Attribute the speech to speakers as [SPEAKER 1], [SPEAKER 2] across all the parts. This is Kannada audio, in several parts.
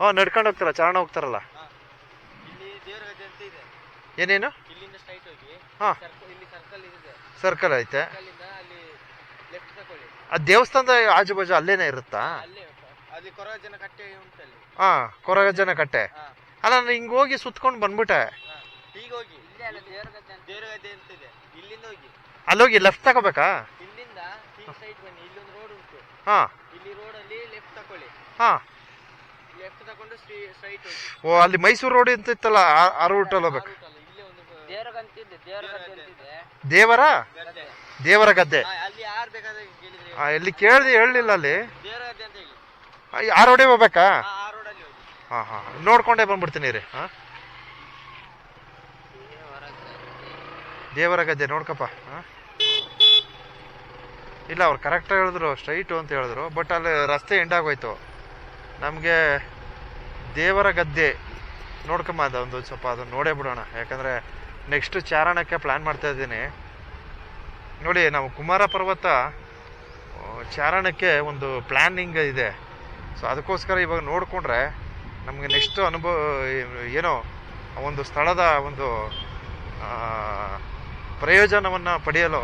[SPEAKER 1] ಹಾಂ ನಡ್ಕೊಂಡು ಹೋಗ್ತಾರ? ಚಾರಣ ಹೋಗ್ತಾರಲ್ಲ?
[SPEAKER 2] ಇಲ್ಲಿ ದೇವ್ರ ಗದ್ದೆ ಅಂತ ಇದೆ.
[SPEAKER 1] ಏನೇನು?
[SPEAKER 2] ಇಲ್ಲಿಂದ ಸ್ಟ್ರೈಟ್ ಹೋಗಿ.
[SPEAKER 1] ಹಾ.
[SPEAKER 2] ಸರ್ಕಲ್ ಇಲ್ಲಿ ಸರ್ಕಲ್ ಇದೆ.
[SPEAKER 1] ಸರ್ಕಲ್ ಐತೆ.
[SPEAKER 2] ಸರ್ಕಲಿಂದ ಅಲ್ಲಿ ಲೆಫ್ಟ್ ತಗೊಳ್ಳಿ.
[SPEAKER 1] ಆ ದೇವಸ್ಥಾನದ ಆಜು ಬಾಜು ಅಲ್ಲೇನೆ ಇರುತ್ತಾ?
[SPEAKER 2] ಅಲ್ಲೇ ಅಲ್ಲಿ ಕೊರ ಜನ ಕಟ್ಟೆ
[SPEAKER 1] ಹಾಂ ಕೊರಗಜ್ಜನ ಕಟ್ಟೆ.
[SPEAKER 2] ಹಾ.
[SPEAKER 1] ಅಲ್ಲ ನಾನು ಹಿಂಗೆ ಹೋಗಿ ಸುತ್ಕೊಂಡು ಬಂದ್ಬಿಟ್ಟೆ.
[SPEAKER 2] ಹಾ. ಈಗ ಹೋಗಿ. ಇಲ್ಲೇ ಅಲ್ಲ ದೇವ್ರ ಗದ್ದೆ ಅಂತ. ದೇವ್ರ ಗದ್ದೆ ಅಂತ ಇದೆ. ಇಲ್ಲಿಂದ ಹೋಗಿ.
[SPEAKER 1] ಅಲ್ಲೋಗಿ ಲೆಫ್ಟ್ ತಗೋಬೇಕಾ?
[SPEAKER 2] ಇಲ್ಲಿಂದ ಹಿಂಗ್ ಸೈಡ್ ಬನ್ನಿ. ಇಲ್ಲೊಂದು ರೋಡ್ ಉಂಟು.
[SPEAKER 1] ಹಾಂ.
[SPEAKER 2] ಇಲ್ಲಿ ರೋಡಲ್ಲಿ ಲೆಫ್ಟ್ ತಕೊಳ್ಳಿ
[SPEAKER 1] ಹಾಂ. ಓ ಅಲ್ಲಿ ಮೈಸೂರು ರೋಡ್ ಅಂತ ಇತ್ತಲ್ಲ? ಆ- ಆ
[SPEAKER 2] ಅಲ್ಲಿ
[SPEAKER 1] ಹೋಗ್ಬೇಕು
[SPEAKER 2] ಇಲ್ಲೇ ದೇವ್ರ? ಗದ್ದೆ
[SPEAKER 1] ದೇವರ
[SPEAKER 2] ಗದ್ದೆ. ಹಾ,
[SPEAKER 1] ಎಲ್ಲಿ ಕೇಳ್ದೆ ಹೇಳಲಿಲ್ಲ ಅಲ್ಲಿ. ಆ, ರೋಡೇ ಹೋಗ್ಬೇಕಾ?
[SPEAKER 2] ಹಾ ಆ ಹೋಗಿ
[SPEAKER 1] ಹಾಂ ಹಾಂ. ನೋಡ್ಕೊಂಡೇ ಬಂದ್ಬಿಡ್ತೀನಿ ರೀ ಹಾಂ. ದೇವರ ಗದ್ದೆ ನೋಡ್ಕಪ್ಪ ಹಾಂ. ಇಲ್ಲ ಅವ್ರು ಕರೆಕ್ಟಾಗಿ ಹೇಳಿದ್ರು ಸ್ಟ್ರೈಟು ಅಂತ ಹೇಳಿದ್ರು ಬಟ್ ಅಲ್ಲಿ ರಸ್ತೆ ಎಂಡಾಗೋಯ್ತು ನಮಗೆ ದೇವರ ಗದ್ದೆ ನೋಡ್ಕೊಂಬ ಅದೊಂದು ಸ್ವಲ್ಪ ಅದನ್ನು ನೋಡೇ ಬಿಡೋಣ. ಯಾಕಂದರೆ ನೆಕ್ಸ್ಟ್ ಚಾರಣಕ್ಕೆ ಪ್ಲ್ಯಾನ್ ಮಾಡ್ತಾ ಇದ್ದೀನಿ. ನೋಡಿ, ನಾವು ಕುಮಾರ ಪರ್ವತ ಚಾರಣಕ್ಕೆ ಒಂದು ಪ್ಲ್ಯಾನಿಂಗ್ ಇದೆ. ಸೊ ಅದಕ್ಕೋಸ್ಕರ ಇವಾಗ ನೋಡಿಕೊಂಡ್ರೆ ನಮಗೆ ನೆಕ್ಸ್ಟ್ ಅನುಭವ ಏನೋ ಒಂದು ಸ್ಥಳದ ಒಂದು ಪ್ರಯೋಜನವನ್ನು ಪಡೆಯಲು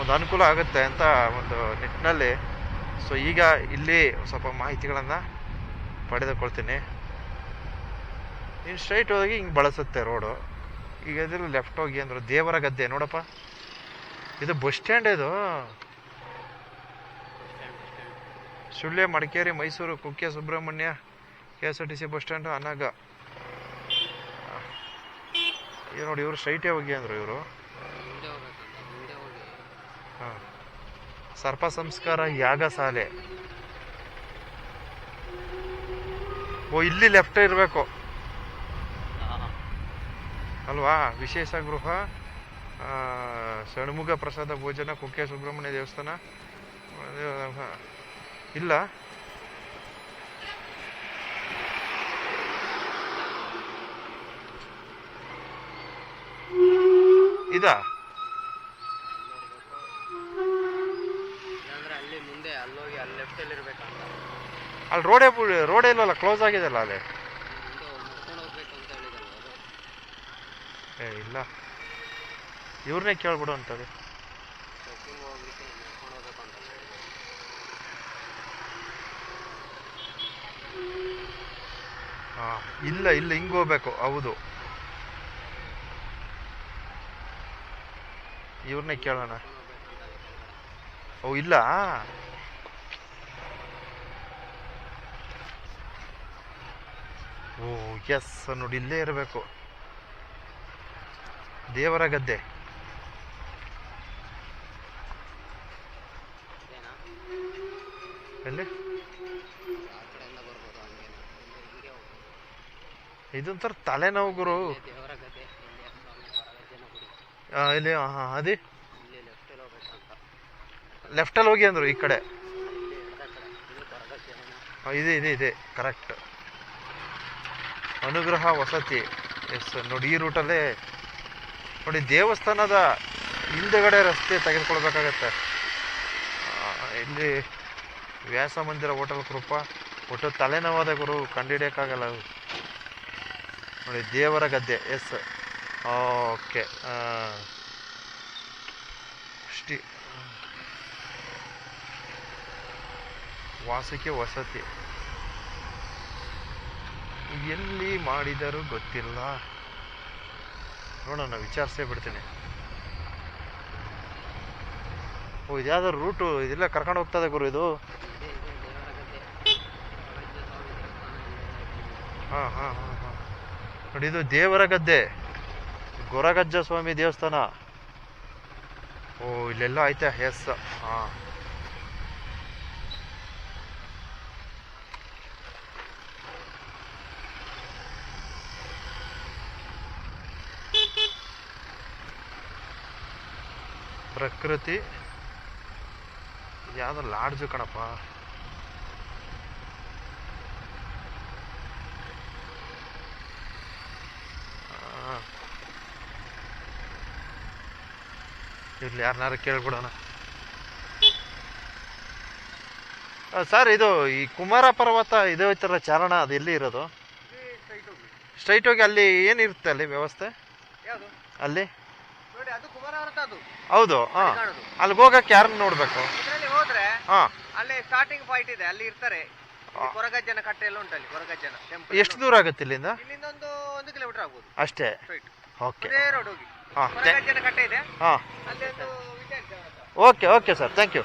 [SPEAKER 1] ಒಂದು ಅನುಕೂಲ ಆಗುತ್ತೆ ಅಂತ ಒಂದು ನಿಟ್ಟಿನಲ್ಲಿ ಸೊ ಈಗ ಇಲ್ಲಿ ಸ್ವಲ್ಪ ಮಾಹಿತಿಗಳನ್ನು ಪಡೆದುಕೊಳ್ತೀನಿ. ನೀನು ಸ್ಟ್ರೈಟ್ ಹೋಗಿ ಹಿಂಗೆ ಬಳಸುತ್ತೆ ರೋಡು ಈಗ ಇದ್ರಲ್ಲಿ ಲೆಫ್ಟ್ ಹೋಗಿ ಅಂದರು ದೇವರ ಗದ್ದೆ ನೋಡಪ್ಪ. ಇದು ಬಸ್ ಸ್ಟ್ಯಾಂಡ್ ಇದು. Sullia Madikeri Mysuru Kukke Subramanya K S R T C bus stand ಅನಗ. ನೋಡಿ ಇವರು ಸ್ಟ್ರೈಟೇ ಹೋಗಿ ಅಂದರು ಇವರು. ಹಾಂ. ಸರ್ಪ ಸಂಸ್ಕಾರ ಯಾಗ ಶಾಲೆ ಓ, ಇಲ್ಲಿ ಲೆಫ್ಟ್ ಇರಬೇಕು. ಅಲ್ವಾ? ವಿಶೇಷ ಗೃಹ ಷಣ್ಮುಗ ಪ್ರಸಾದ ಭೋಜನ ಕುಕ್ಕೆ ಸುಬ್ರಹ್ಮಣ್ಯ ದೇವಸ್ಥಾನ. ಇಲ್ಲ. ಇದಾ?
[SPEAKER 2] ಅಲ್ಲಿ
[SPEAKER 1] ರೋಡೇ ರೋಡೇ ಇಲ್ಲಲ್ಲ ಕ್ಲೋಸ್ ಆಗಿದೆಲ್ಲ ಅಲ್ಲಿ? ಏ, ಇಲ್ಲ. ಇವ್ರನ್ನೇ ಕೇಳ್ಬಿಡು ಅಂತದೆ
[SPEAKER 2] ಟ್ರೆಕ್ಕಿಂಗ್ ಹೋಗ್ಲಿಕ್ಕೆ ನಡ್ಕೊಂಡು ಹೋಗ್ಬೇಕು ಅಂತ ಹೇಳಿದ್ರು
[SPEAKER 1] ಹಾಂ, ಇಲ್ಲ ಇಲ್ಲ, ಹಿಂಗೆ ಹೋಗ್ಬೇಕು, ಹೌದು. ಇವ್ರನ್ನೇ ಕೇಳೋಣ. ಓ, ಇಲ್ಲ. ಓ ಎಸ್ ನೋಡಿ, ಇಲ್ಲೇ ಇರಬೇಕು. ದೇವರ ಗದ್ದೆ. ಎಲ್ಲಿ? ಇದೊಂಥರ ತಲೆನೋವು, ಗುರು.
[SPEAKER 2] ಇಲ್ಲಿ
[SPEAKER 1] ಹಾಂ ಅದೇ? ಲೆಫ್ಟಲ್ಲಿ ಹೋಗಿ ಅಂದರು ಈ ಕಡೆ.
[SPEAKER 2] ಇದೆ
[SPEAKER 1] ಇದೆ ಇದೆ ಕರೆಕ್ಟ್ ಅನುಗ್ರಹ ವಸತಿ. ಎಸ್, ನೋಡಿ, ಈ ರೂಟಲ್ಲೇ ನೋಡಿ, ದೇವಸ್ಥಾನದ ಹಿಂದೆಗಡೆ ರಸ್ತೆ ತೆಗೆದುಕೊಳ್ಬೇಕಾಗತ್ತೆ. ಇಲ್ಲಿ ವ್ಯಾಸ ಮಂದಿರ ಹೋಟೆಲ್ ಕೃಪ ಒಟ್ಟು ತಲೆನೋವಾದ ಗುರು ಕಂಡುಹಿಡಿಯೋಕ್ಕಾಗಲ್ಲ. ನೋಡಿ, ದೇವರ ಗದ್ದೆ, ಎಸ್. ಓಕೆ ಶ್ರೀ ವಾಸಿಕೆ ವಸತಿ. ಎಲ್ಲಿ ಮಾಡಿದರೂ ಗೊತ್ತಿಲ್ಲ. ನೋಡೋಣ ವಿಚಾರಿಸೇ ಬಿಡ್ತೀನಿ. ಓ ಇದ್ಯಾವ್ದಾದ್ರು ರೂಟು? ಇದೆಲ್ಲ ಕರ್ಕೊಂಡು ಹೋಗ್ತದೆ ಗುರು ಇದು. ಹಾಂ ಹಾಂ ಹಾಂ ಹಾಂ. ನೋಡಿ, ಇದು ದೇವರ ಗದ್ದೆ. ಗೊರಗಜ್ಜ ಸ್ವಾಮಿ ದೇವಸ್ಥಾನ. ಓ, ಇಲ್ಲೆಲ್ಲ ಐತೆ, ಎಸ್, ಹಾಂ. ಪ್ರಕೃತಿ. ಯಾವುದೋ ಲಾಡ್ಜು ಕಣಪ್ಪ. ಇಲ್ಲಿ ಇರ್ಲಿ ಯಾರನ್ನಾರು ಕೇಳ್ಬಿಡೋಣ. ಸರ್ ಇದು ಈ ಕುಮಾರ ಪರ್ವತ ಇದು ಇತರ ಚಾರಣ ಅದು ಎಲ್ಲಿ ಇರೋದು? ಸ್ಟ್ರೈಟ್ ಹೋಗಿ ಅಲ್ಲಿ ಏನಿರುತ್ತೆ ಅಲ್ಲಿ ವ್ಯವಸ್ಥೆ? ಅಲ್ಲಿ?
[SPEAKER 2] ಅದು ಕುಮಾರ
[SPEAKER 1] ಹೌದು ಅಲ್ಲಿ
[SPEAKER 2] ಕಾಣೋದು.
[SPEAKER 1] ಹೋಗಕ್ಕೆ ಯಾರನ್ನ ನೋಡಬೇಕು?
[SPEAKER 2] ಇದರಲ್ಲಿ ಹೋದ್ರೆ
[SPEAKER 1] ಹಾಂ.
[SPEAKER 2] ಅಲ್ಲಿ ಸ್ಟಾರ್ಟಿಂಗ್ ಪಾಯಿಂಟ್ ಇದೆ ಅಲ್ಲಿ ಇರ್ತಾರೆ. ಹೊರಗಜ್ಜನ ಕೊರಗಜ್ಜನ ಕಟ್ಟೆ ಎಲ್ಲ ಉಂಟಲ್ಲಿ ಕೊರಗಜ್ಜನ ಟೆಂಪಲ್
[SPEAKER 1] ಎಷ್ಟು ದೂರ ಆಗುತ್ತೆ ಇಲ್ಲಿಂದ?
[SPEAKER 2] ಇಲ್ಲಿಂದ ಒಂದು ಒಂದು ಕಿಲೋಮೀಟರ್ ಆಗ್ಬೋದು.
[SPEAKER 1] ಅಷ್ಟೇ?
[SPEAKER 2] ಸ್ಟ್ರೈಟ್
[SPEAKER 1] ಓಕೆ
[SPEAKER 2] ರೋಡ್ ಹೋಗಿ.
[SPEAKER 1] ಹಾಂ
[SPEAKER 2] ಕೊರಗಜ್ಜನ ಕಟ್ಟೆ ಇದೆ.
[SPEAKER 1] ಹಾಂ.
[SPEAKER 2] ಅಲ್ಲಿ ಒಂದು ಇದೆ ಅಂತ ಹೇಳೋದು.
[SPEAKER 1] Okay okay sir thank you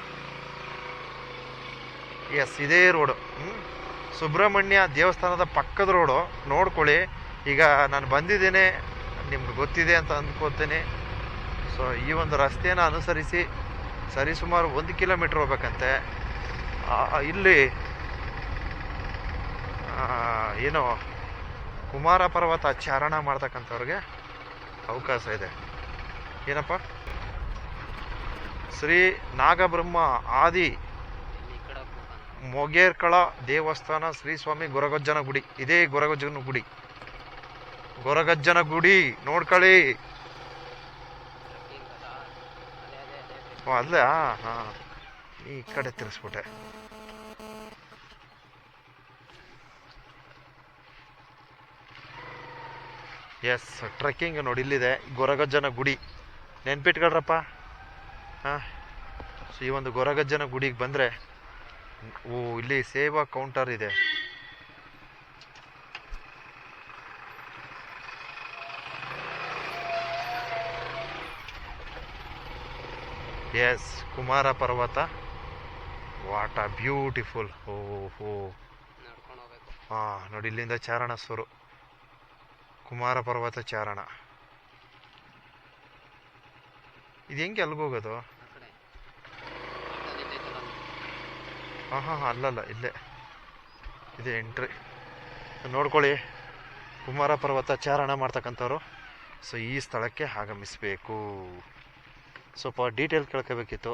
[SPEAKER 1] yes ಇದೇ ರೋಡು ಸುಬ್ರಹ್ಮಣ್ಯ ದೇವಸ್ಥಾನದ ಪಕ್ಕದ ರೋಡು ನೋಡ್ಕೊಳ್ಳಿ. ಈಗ ನಾನು ಬಂದಿದ್ದೇನೆ. ನಿಮ್ಗೆ ಗೊತ್ತಿದೆ ಅಂತ ಅಂದ್ಕೋತೀನಿ. ಸೊ ಈ ಒಂದು ರಸ್ತೆಯನ್ನು ಅನುಸರಿಸಿ ಸರಿಸುಮಾರು ಒಂದು ಕಿಲೋಮೀಟ್ರ್ ಹೋಗ್ಬೇಕಂತೆ. ಇಲ್ಲಿ ಏನು ಕುಮಾರ ಪರ್ವತ ಚಾರಣ ಮಾಡ್ತಕ್ಕಂಥವ್ರಿಗೆ ಅವಕಾಶ ಇದೆ. ಏನಪ್ಪ? ಶ್ರೀ ನಾಗಬ್ರಹ್ಮ ಆದಿ ಮೊಗೇರ್ಕಳ ದೇವಸ್ಥಾನ ಶ್ರೀ ಸ್ವಾಮಿ ಗೊರಗಜ್ಜನ ಗುಡಿ. ಇದೇ ಗೊರಗಜ್ಜನ ಗುಡಿ. ಗೊರಗಜ್ಜನ ಗುಡಿ ನೋಡ್ಕೊಳ್ಳಿ
[SPEAKER 2] Trekking ಅಲ್ಲ? ಅದೇ ಅದೇ ಅದೇ
[SPEAKER 1] ಓ, ಅಲ್ಲೇ? ಹಾಂ. ಈ ಕಡೆ ತಿರ್ಸ್ಬಿಟ್ಟೆ. ಎಸ್ ಟ್ರೆಕ್ಕಿಂಗ್ ನೋಡಿ ಇಲ್ಲಿದೆ. ಗೊರಗಜ್ಜನ ಗುಡಿ. ನೆನ್ಪಿಟ್ಕೊಳ್ರಪ್ಪ. ಹಾಂ. ಸೊ ಈ ಒಂದು ಗೊರಗಜ್ಜನ ಗುಡಿಗೆ ಬಂದರೆ, ಓ, ಇಲ್ಲಿ ಸೇವಾ ಕೌಂಟರ್ ಇದೆ. ಎಸ್ ಕುಮಾರ ಪರ್ವತ ವಾಟ್ ಅ ಬ್ಯೂಟಿಫುಲ್ ಓ ಹೋ ನೋಡಿ ಇಲ್ಲಿಂದ ಚಾರಣ ಸುರು ಕುಮಾರ ಪರ್ವತ ಚಾರಣ. ಇದು ಹೆಂಗೆ ಅಲ್ಗೋಗೋದು
[SPEAKER 2] ಆ
[SPEAKER 1] ಹಾಂ ಹಾಂ ಹಾಂ ಅಲ್ಲಲ್ಲ ಇಲ್ಲೇ. ಇದೆ ಎಂಟ್ರಿ ನೋಡ್ಕೊಳ್ಳಿ. ಕುಮಾರ ಪರ್ವತ ಚಾರಣ ಮಾಡ್ತಕ್ಕಂಥವ್ರು. ಸೊ ಈ ಸ್ಥಳಕ್ಕೆ ಆಗಮಿಸಬೇಕು. ಸ್ವಲ್ಪ ಡೀಟೇಲ್ ಕೇಳ್ಕೋಬೇಕಿತ್ತು.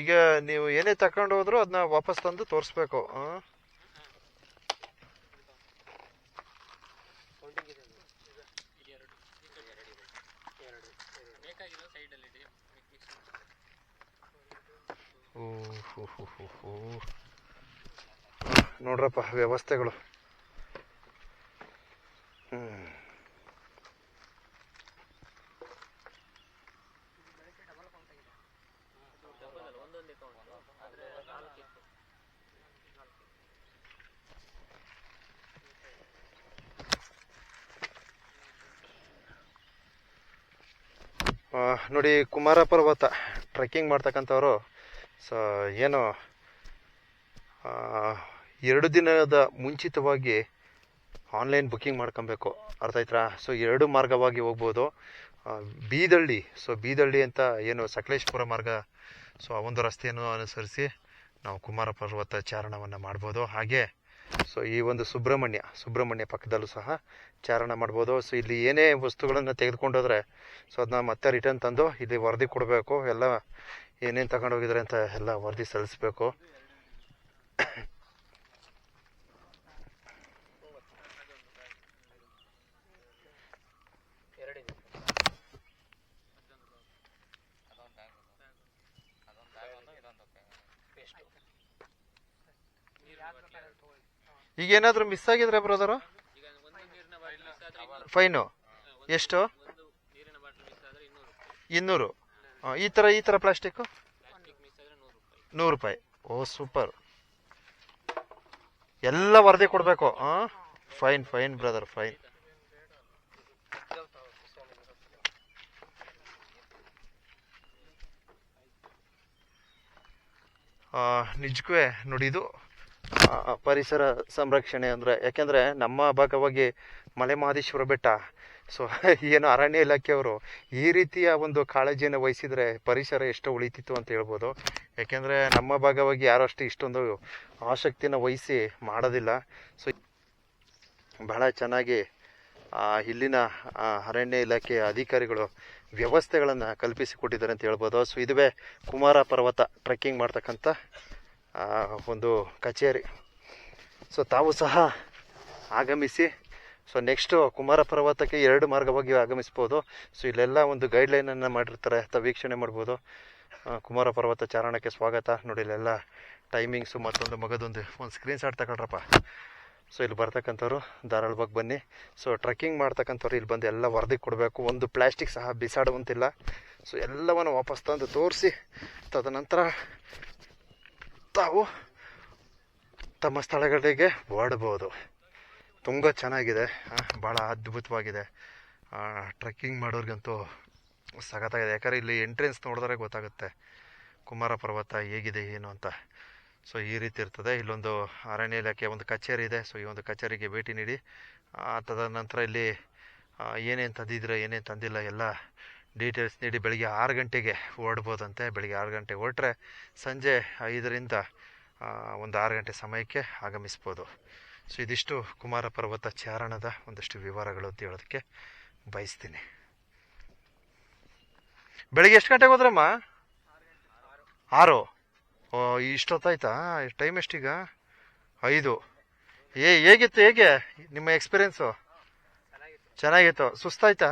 [SPEAKER 1] ಈಗ ನೀವು ಏನೇ ತಕೊಂಡು ಹೋದ್ರು ಅದನ್ನ ವಾಪಸ್ ತಂದು ತೋರಿಸ್ಬೇಕು. ನೋಡ್ರಪ್ಪ Counting ನೋಡಿ ಕುಮಾರ ಪರ್ವತ ಟ್ರೆಕ್ಕಿಂಗ್ ಮಾಡ್ತಕ್ಕಂಥವ್ರು ಸೊ ಏನು ಎರಡು ದಿನದ ಮುಂಚಿತವಾಗಿ ಆನ್ಲೈನ್ ಬುಕ್ಕಿಂಗ್ ಮಾಡ್ಕೊಬೇಕು. ಅರ್ಥ ಆಯ್ತಾ ಸೊ ಎರಡು ಮಾರ್ಗವಾಗಿ ಹೋಗ್ಬೋದು. ಬೀದಳ್ಳಿ. ಸೊ ಬೀದಳ್ಳಿ ಅಂತ ಏನು ಸಕಲೇಶ್ಪುರ ಮಾರ್ಗ? ಸೊ ಆ ಒಂದು ರಸ್ತೆಯನ್ನು ಅನುಸರಿಸಿ ನಾವು ಕುಮಾರ ಪರ್ವತ ಚಾರಣವನ್ನು ಮಾಡ್ಬೋದು. ಹಾಗೆ ಸೊ ಈ ಒಂದು ಸುಬ್ರಹ್ಮಣ್ಯ ಸುಬ್ರಹ್ಮಣ್ಯ ಪಕ್ಕದಲ್ಲೂ ಸಹ ಚಾರಣ ಮಾಡ್ಬೋದು. ಸೊ ಇಲ್ಲಿ ಏನೇ ವಸ್ತುಗಳನ್ನು ತೆಗೆದುಕೊಂಡೋದ್ರೆ ಸೊ ಅದನ್ನ ಮತ್ತೆ ರಿಟರ್ನ್ ತಂದು ಇಲ್ಲಿ ವರದಿ ಕೊಡಬೇಕು. ಎಲ್ಲ ಏನೇನು ತಗೊಂಡೋಗಿದ್ರೆ ಅಂತ ಎಲ್ಲ ವರದಿ ಸಲ್ಲಿಸ್ಬೇಕು
[SPEAKER 2] ಎರಡಿದೆ ಎಷ್ಟು
[SPEAKER 1] ಈಗ ಏನಾದರೂ ಮಿಸ್ ಆಗಿದ್ರೆ ಬ್ರದರು ಫೈನು ಎಷ್ಟು?
[SPEAKER 2] ಇನ್ನೂರು.
[SPEAKER 1] ಈ ಥರ ಈ ಥರ ಪ್ಲಾಸ್ಟಿಕ್ಕು
[SPEAKER 2] ನೂರು ರೂಪಾಯಿ
[SPEAKER 1] ಓ ಸೂಪರ್ ಎಲ್ಲ ವರದಿ ಕೊಡಬೇಕು ಫೈನ್ ಫೈನ್ ಬ್ರದರ್ ಫೈನ್ ನಿಜಕ್ಕೂ ನೋಡಿ ಪರಿಸರ ಸಂರಕ್ಷಣೆ ಅಂದರೆ, ಯಾಕೆಂದರೆ ನಮ್ಮ ಭಾಗವಾಗಿ ಮಲೆ ಮಹದೇಶ್ವರ ಬೆಟ್ಟ, ಸೊ, ಏನು ಅರಣ್ಯ ಇಲಾಖೆಯವರು ಈ ರೀತಿಯ ಒಂದು ಕಾಳಜಿಯನ್ನು ವಹಿಸಿದರೆ ಪರಿಸರ ಎಷ್ಟು ಉಳಿತಿತ್ತು ಅಂತ ಹೇಳ್ಬೋದು. ಯಾಕೆಂದರೆ ನಮ್ಮ ಭಾಗವಾಗಿ ಯಾರು ಅಷ್ಟು ಇಷ್ಟೊಂದು ಆಸಕ್ತಿನ ವಹಿಸಿ ಮಾಡೋದಿಲ್ಲ. ಸೊ, ಬಹಳ ಚೆನ್ನಾಗಿ ಇಲ್ಲಿನ ಅರಣ್ಯ ಇಲಾಖೆಯ ಅಧಿಕಾರಿಗಳು ವ್ಯವಸ್ಥೆಗಳನ್ನು ಕಲ್ಪಿಸಿಕೊಟ್ಟಿದ್ದಾರೆ ಅಂತ ಹೇಳ್ಬೋದು. ಸೊ, ಇದುವೇ ಕುಮಾರ ಪರ್ವತ ಟ್ರೆಕ್ಕಿಂಗ್ ಮಾಡ್ತಕ್ಕಂಥ ಒಂದು ಕಚೇರಿ. ಸೊ ತಾವು ಸಹ ಆಗಮಿಸಿ ಸೊ ನೆಕ್ಸ್ಟು ಕುಮಾರ ಪರ್ವತಕ್ಕೆ ಎರಡು ಮಾರ್ಗವಾಗಿ ಆಗಮಿಸ್ಬೋದು. ಸೊ ಇಲ್ಲೆಲ್ಲ ಒಂದು ಗೈಡ್ಲೈನನ್ನು ಮಾಡಿರ್ತಾರೆ ಅಥವಾ ವೀಕ್ಷಣೆ ಮಾಡ್ಬೋದು. ಕುಮಾರ ಪರ್ವತ ಚಾರಣಕ್ಕೆ ಸ್ವಾಗತ. ನೋಡಿ, ಇಲ್ಲೆಲ್ಲ ಟೈಮಿಂಗ್ಸು ಮತ್ತೊಂದು ಮಗದೊಂದು, ಒಂದು ಸ್ಕ್ರೀನ್ ಶಾಟ್ ತಗೊಳ್ರಪ್ಪ. ಸೊ ಇಲ್ಲಿ ಬರ್ತಕ್ಕಂಥವ್ರು ಧಾರಾಳವಾಗಿ ಬನ್ನಿ. ಸೊ ಟ್ರೆಕ್ಕಿಂಗ್ ಮಾಡ್ತಕ್ಕಂಥವ್ರು ಇಲ್ಲಿ ಬಂದು ಎಲ್ಲ ವರದಿ ಕೊಡಬೇಕು. ಒಂದು ಪ್ಲಾಸ್ಟಿಕ್ ಸಹ ಬಿಸಾಡುವಂತಿಲ್ಲ. ಸೊ ಎಲ್ಲವನ್ನು ವಾಪಸ್ ತಂದು ತೋರಿಸಿ, ತದನಂತರ ತಾವು ತಮ್ಮ ಸ್ಥಳಗಳಿಗೆ ಓಡಬಹುದು ತುಂಬ ಚೆನ್ನಾಗಿದೆ. ಭಾಳ ಅದ್ಭುತವಾಗಿದೆ. ಟ್ರೆಕ್ಕಿಂಗ್ ಮಾಡೋರಿಗಂತೂ ಸಖತ್ತಾಗಿದೆ ಯಾಕಂದರೆ ಇಲ್ಲಿ ಎಂಟ್ರೆನ್ಸ್ ನೋಡಿದ್ರೆ ಗೊತ್ತಾಗುತ್ತೆ ಕುಮಾರ ಪರ್ವತ ಹೇಗಿದೆ ಏನು ಅಂತ. ಸೊ ಈ ರೀತಿ ಇರ್ತದೆ. ಇಲ್ಲೊಂದು ಅರಣ್ಯ ಇಲಾಖೆ ಒಂದು ಕಚೇರಿ ಇದೆ. ಸೊ ಈ ಒಂದು ಕಚೇರಿಗೆ ಭೇಟಿ ನೀಡಿ ಆ, ತದನಂತರ ಇಲ್ಲಿ ಏನೇನು ತಂದಿದ್ರೆ ಏನೇನು ತಂದಿಲ್ಲ ಎಲ್ಲ ಡೀಟೇಲ್ಸ್ ನೀಡಿ ಬೆಳಿಗ್ಗೆ ಆರು ಗಂಟೆಗೆ ಹೊರಡ್ಬೋದಂತೆ ಬೆಳಗ್ಗೆ ಆರು ಗಂಟೆಗೆ ಹೊರಟ್ರೆ ಸಂಜೆ ಐದರಿಂದ ಒಂದು ಆರು ಗಂಟೆ ಸಮಯಕ್ಕೆ ಆಗಮಿಸ್ಬೋದು. ಸೊ ಇದಿಷ್ಟು ಕುಮಾರ ಪರ್ವತ ಚಾರಣದ ಒಂದಷ್ಟು ವಿವರಗಳು ಅಂತ ಹೇಳೋದಕ್ಕೆ ಬಯಸ್ತೀನಿ. ಬೆಳಿಗ್ಗೆ ಎಷ್ಟು ಗಂಟೆಗೆ ಹೋದ್ರಮ್ಮ? ಆರು. ಓ ಇಷ್ಟೊತ್ತಾಯ್ತಾ ಟೈಮ್ ಎಷ್ಟೀಗ? ಐದು. ಏ, ಹೇಗಿತ್ತು, ಹೇಗೆ ನಿಮ್ಮ ಎಕ್ಸ್ಪೀರಿಯನ್ಸು? ಚೆನ್ನಾಗಿತ್ತು. ಸುಸ್ತಾಯ್ತಾ?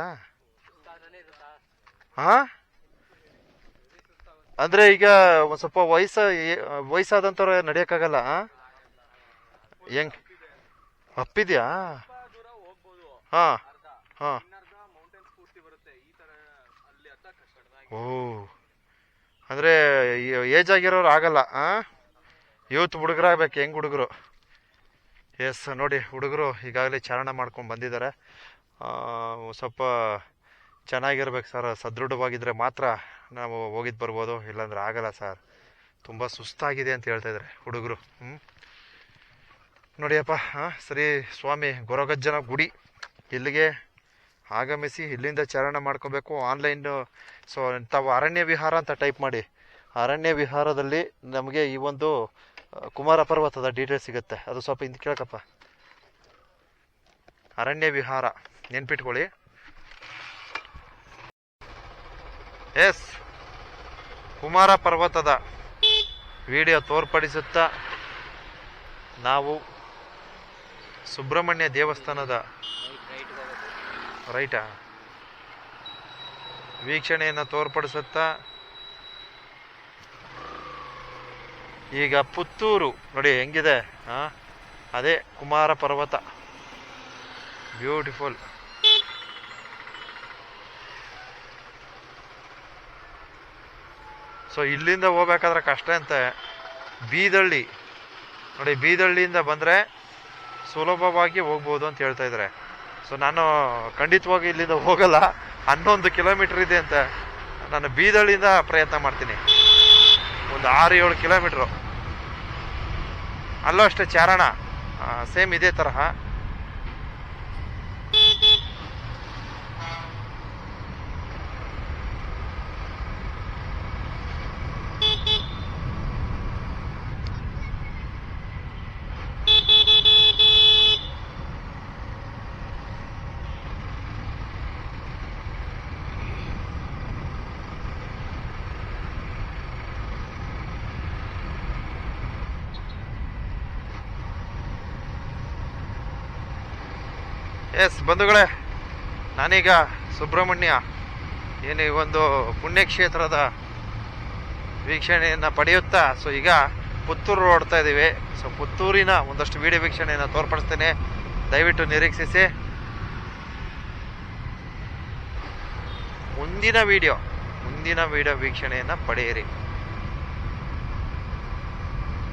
[SPEAKER 1] ಹಾ? ಅಂದ್ರೆ ಈಗ ಒಂದ್ ಸ್ವಲ್ಪ ವಯಸ್ಸ ವಯಸ್ಸಾದಂಥವ್ರು ನಡೆಯಕ್ಕಾಗಲ್ಲ? ಹೆಂಗ್? ಅಪ್ಪಿದ್ಯಾ? ಹಾ ಹಾ. ಓ, ಅಂದ್ರೆ ಏಜ್ ಆಗಿರೋರು ಆಗಲ್ಲ ಯೂತ್ ಹುಡುಗರಾಗ್ಬೇಕು ಹೆಂಗ್ ಹುಡುಗರು? ಎಸ್, ನೋಡಿ, ಹುಡುಗರು ಈಗಾಗಲೇ ಚಾರಣ ಮಾಡ್ಕೊಂಡು ಬಂದಿದ್ದಾರೆ. ಸ್ವಲ್ಪ ಚೆನ್ನಾಗಿರ್ಬೇಕು ಸರ್. ಸದೃಢವಾಗಿದ್ದರೆ ಮಾತ್ರ ನಾವು ಹೋಗಿದ್ದು ಬರ್ಬೋದು. ಇಲ್ಲಾಂದ್ರೆ ಆಗಲ್ಲ ಸರ್. ತುಂಬ ಸುಸ್ತಾಗಿದೆ ಅಂತ ಹೇಳ್ತಾ ಇದ್ದಾರೆ ಹುಡುಗರು. ಹ್ಞೂ ನೋಡಿಯಪ್ಪ ಹಾಂ, ಸರಿ ಸ್ವಾಮಿ, ಗೊರಗಜ್ಜನ ಗುಡಿ. ಇಲ್ಲಿಗೆ ಆಗಮಿಸಿ ಇಲ್ಲಿಂದ ಚಾರಣ ಮಾಡ್ಕೋಬೇಕು. ಆನ್ಲೈನ್, ಸೊ ತಾವು ಅರಣ್ಯ ವಿಹಾರ ಅಂತ ಟೈಪ್ ಮಾಡಿ. ಅರಣ್ಯ ವಿಹಾರದಲ್ಲಿ ನಮಗೆ ಈ ಒಂದು ಕುಮಾರ ಪರ್ವತದ ಡೀಟೇಲ್ಸ್ ಸಿಗುತ್ತೆ. ಅದು ಸ್ವಲ್ಪ ಹಿಂದೆ ಕೇಳಕಪ್ಪ ಅರಣ್ಯ ವಿಹಾರ. ನೆನ್ಪಿಟ್ಕೊಳ್ಳಿ. ಎಸ್. ಕುಮಾರ ಪರ್ವತದ ವಿಡಿಯೋ ತೋರ್ಪಡಿಸುತ್ತಾ ನಾವು ಸುಬ್ರಹ್ಮಣ್ಯ ದೇವಸ್ಥಾನದ ರೈಟಾ. ವೀಕ್ಷಣೆಯನ್ನು ತೋರ್ಪಡಿಸುತ್ತಾ ಈಗ ಪುತ್ತೂರು ನೋಡಿ ಹೆಂಗಿದೆ, ಆ? ಅದೇ ಕುಮಾರ ಪರ್ವತ. ಬ್ಯೂಟಿಫುಲ್ ಸೊ ಇಲ್ಲಿಂದ ಹೋಗ್ಬೇಕಾದ್ರೆ ಕಷ್ಟ ಅಂತೆ. ಬೀದಳ್ಳಿ. ನೋಡಿ, ಬೀದಳ್ಳಿಯಿಂದ ಬಂದರೆ ಸುಲಭವಾಗಿ ಹೋಗ್ಬೋದು ಅಂತ ಹೇಳ್ತಾ ಇದ್ದಾರೆ. ಸೊ ನಾನು ಖಂಡಿತವಾಗಿ ಇಲ್ಲಿಂದ ಹೋಗಲ್ಲ. ಹನ್ನೊಂದು ಕಿಲೋಮೀಟ್ರ್ ಇದೆ ಅಂತ. ನಾನು ಬೀದಳ್ಳಿಯಿಂದ ಪ್ರಯತ್ನ ಮಾಡ್ತೀನಿ. ಒಂದು ಆರು ಏಳು ಕಿಲೋಮೀಟ್ರು. ಅಲ್ಲೂ ಅಷ್ಟೇ ಚಾರಣ. ಸೇಮ್ ಇದೇ ತರಹ. ಎಸ್, ಬಂಧುಗಳೇ, ನಾನೀಗ ಸುಬ್ರಹ್ಮಣ್ಯ, ಏನು ಈ ಒಂದು ಪುಣ್ಯಕ್ಷೇತ್ರದ ವೀಕ್ಷಣೆಯನ್ನು ಪಡೆಯುತ್ತಾ, ಸೊ ಈಗ ಪುತ್ತೂರು ಓಡ್ತಾ ಇದ್ದೀವಿ ಸೊ ಪುತ್ತೂರಿನ ಒಂದಷ್ಟು ವಿಡಿಯೋ ವೀಕ್ಷಣೆಯನ್ನು ತೋರ್ಪಡಿಸ್ತೇನೆ. ದಯವಿಟ್ಟು ನಿರೀಕ್ಷಿಸಿ. ಮುಂದಿನ ವಿಡಿಯೋ ಮುಂದಿನ ವಿಡಿಯೋ ವೀಕ್ಷಣೆಯನ್ನು ಪಡೆಯಿರಿ.